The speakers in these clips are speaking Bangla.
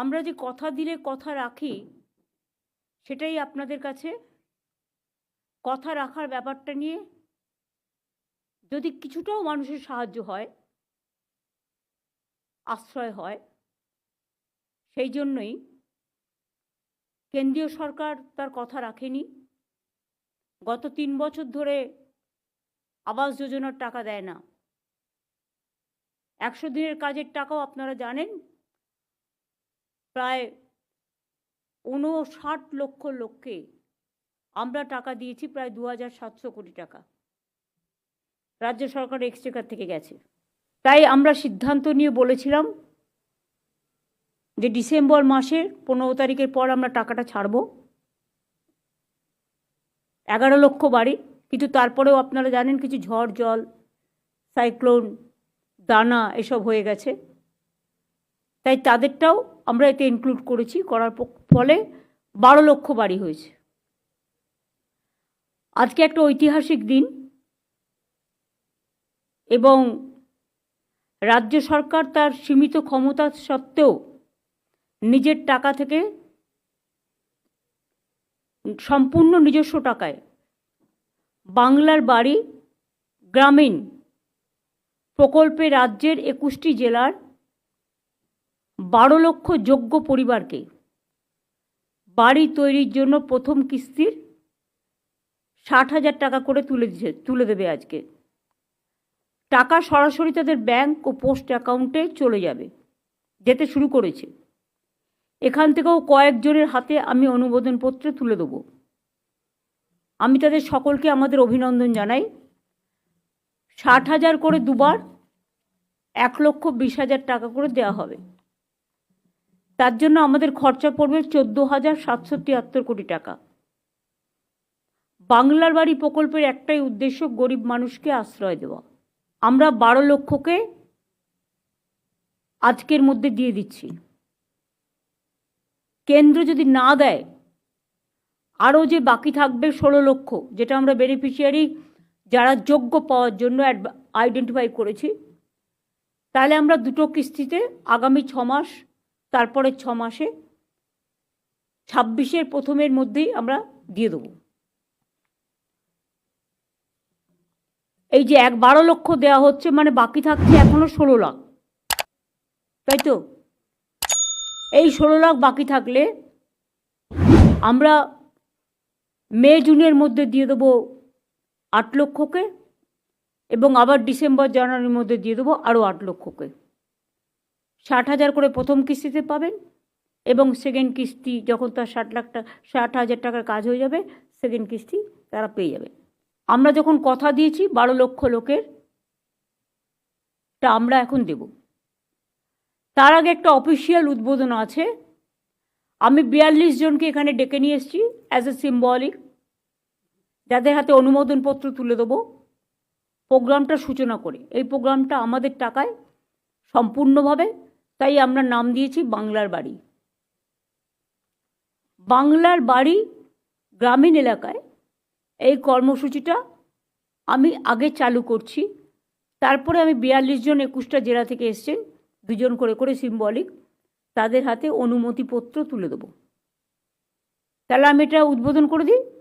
আমরা যে কথা দিলে কথা রাখি, সেটাই আপনাদের কাছে? কথা রাখার ব্যাপারটা নিয়ে যদি কিছুটাও মানুষের সাহায্য হয়, আশ্রয় হয়, সেই জন্যই কেন্দ্রীয় সরকার তার কথা রাখেনি। গত তিন বছর ধরে আবাস যোজনার টাকা দেয় না। একশো দিনের কাজের টাকাও আপনারা জানেন প্রায় ঊনষাট লক্ষ লোককে আমরা টাকা দিয়েছি, প্রায় দু হাজার সাতশো কোটি টাকা। রাজ্য সরকার এক্সচেকার থেকে গেছে। তাই আমরা সিদ্ধান্ত নিয়ে বলেছিলাম যে ডিসেম্বর মাসের পনেরো তারিখের পর আমরা টাকাটা ছাড়ব। এগারো লক্ষ বাড়ি, কিন্তু তারপরেও আপনারা জানেন কিছু ঝড়, জল, সাইক্লোন, দানা এসব হয়ে গেছে। তাই তাদেরটাও আমরা এতে ইনক্লুড করেছি, করার ফলে বারো লক্ষ বাড়ি হয়েছে। আজকে একটা ঐতিহাসিক দিন এবং রাজ্য সরকার তার সীমিত ক্ষমতা সত্ত্বেও নিজের টাকা থেকে সম্পূর্ণ নিজস্ব টাকায় বাংলার বাড়ি গ্রামীণ প্রকল্পে রাজ্যের একুশটি জেলার বারো লক্ষ যোগ্য পরিবারকে বাড়ি তৈরির জন্য প্রথম কিস্তির ষাট হাজার টাকা করে তুলে দিচ্ছে তুলে দেবে আজকে। টাকা সরাসরি তাদের ব্যাংক ও পোস্ট অ্যাকাউন্টে চলে যাবে, যেতে শুরু করেছে। এখান থেকেও কয়েকজনের হাতে আমি অনুমোদনপত্র তুলে দেবো। আমি তাদের সকলকে আমাদের অভিনন্দন জানাই। ষাট হাজার করে দুবার এক লক্ষ বিশ হাজার টাকা করে দেওয়া হবে। তার জন্য আমাদের খরচা পড়বে চোদ্দ হাজার সাতশো তিয়াত্তর কোটি টাকা। বাংলার বাড়ি প্রকল্পের একটাই উদ্দেশ্য গরিব মানুষকে আশ্রয় দেওয়া। আমরা বারো লক্ষকে আজকের মধ্যে দিয়ে দিচ্ছি। কেন্দ্র যদি না দেয়, আরও যে বাকি থাকবে ষোলো লক্ষ, যেটা আমরা বেনিফিশিয়ারি যারা যোগ্য পাওয়ার জন্য আইডেন্টিফাই করেছি, তাহলে আমরা দুটো কিস্তিতে আগামী ছ মাস তারপরে ছ মাসে ছাব্বিশের প্রথমের মধ্যেই আমরা দিয়ে দেবো। এই যে এক বারো লক্ষ দেওয়া হচ্ছে মানে বাকি থাকছে এখনও ষোলো লাখ। তাই তো? এই ষোলো লাখ বাকি থাকলে আমরা মে, জুনের মধ্যে দিয়ে দেবো আট লক্ষকে এবং আবার ডিসেম্বর, জানুয়ারির মধ্যে দিয়ে দেবো আরও আট লক্ষকে। ষাট হাজার করে প্রথম কিস্তিতে পাবেন এবং সেকেন্ড কিস্তি যখন তার ষাট লাখ টাকা ষাট হাজার টাকার কাজ হয়ে যাবে সেকেন্ড কিস্তি তারা পেয়ে যাবে। আমরা যখন কথা দিয়েছি, বারো লক্ষ লোকের, তা আমরা এখন দেব। তার আগে একটা অফিসিয়াল উদ্বোধন আছে। আমি বিয়াল্লিশ জনকে এখানে ডেকে নিয়ে এসেছি অ্যাজ এ সিম্বলিক যাদের হাতে অনুমোদনপত্র তুলে দেবো। প্রোগ্রামটা সূচনা করে। এই প্রোগ্রামটা আমাদের টাকায় সম্পূর্ণভাবে তাই আমরা নাম দিয়েছি বাংলার বাড়ি। বাংলার বাড়ি গ্রামীণ এলাকায়। এই কর্মসূচিটা আমি আগে চালু করছি। তারপরে আমি বিয়াল্লিশ জন একুশটা জেলা থেকে এসছেন। দুজন করে করে সিম্বলিক তাদের হাতে অনুমতিপত্র তুলে দেবো। তাহলে আমি এটা উদ্বোধন করে দিই।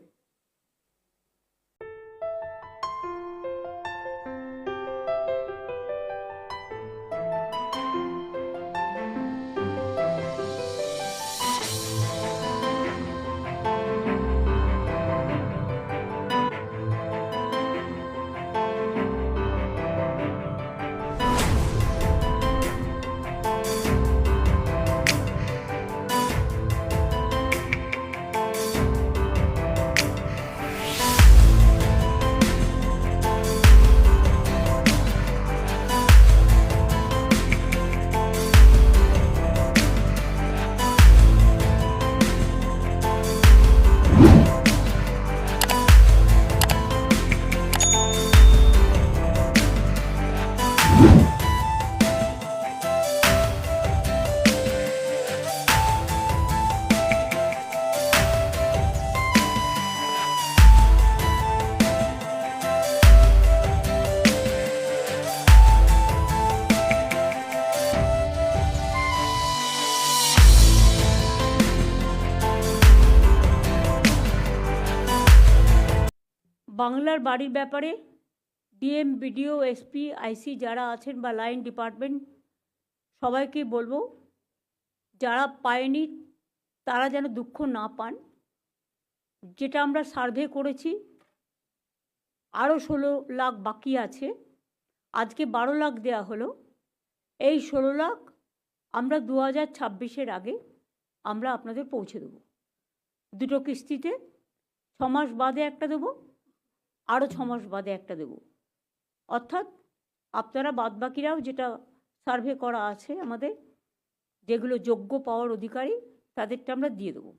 বাংলার বাড়ির ব্যাপারে ডিএম, বিডিও, এসপি, আইসি যারা আছেন বা লাইন ডিপার্টমেন্ট, সবাইকে বলব, যারা পায়নি তারা যেন দুঃখ না পান। যেটা আমরা সার্ভে করেছি আরও ষোলো লাখ বাকি আছে। আজকে বারো লাখ দেওয়া হলো। এই ষোলো লাখ আমরা দু হাজার ছাব্বিশের আগে আমরা আপনাদের পৌঁছে দেবো। দুটো কিস্তিতে, ছ মাস বাদে একটা দেবো। আরও ছ মাস বাদে একটা দেব। অর্থাৎ আপনারা বাদবাকিরাও যেটা সার্ভে করা আছে আমাদের, যেগুলো যোগ্য পাওয়ার অধিকারী, তাদেরটা আমরা দিয়ে দেবো।